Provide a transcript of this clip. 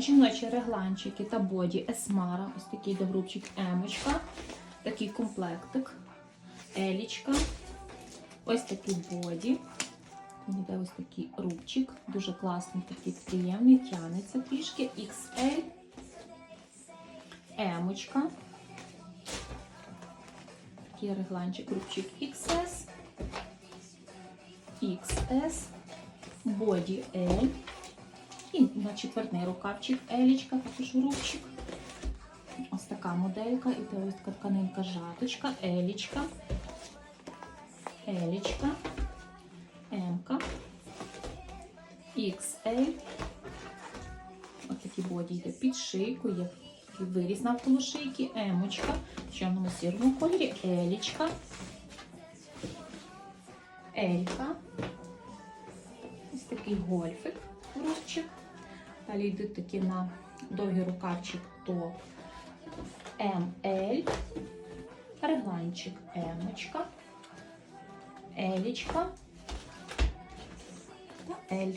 Жіночі регланчики та боді Есмара. Ось такий добрубчик Емочка. Такий комплектик. Елічка. Ось такий боді. Йде ось такий рубчик. Дуже класний, такий приємний, тянеться трішки. XL. Емочка. Такий регланчик, рубчик XS. XS. Боді L. І на четвертний рукавчик Елічка, також рубчик. Ось така моделька. І ось така тканинка жаточка, Елічка. Елічка. М-ка. XL. Ось боді йде під шийку, є виріз навколо шийки, Емочка. В чорному сірому кольорі, Елічка. Елька. Ось такий гольфик, рубчик. Далі йдуть такі на довгий рукавчик топ МЛ, регланчик Емочка, Елічка та Ель.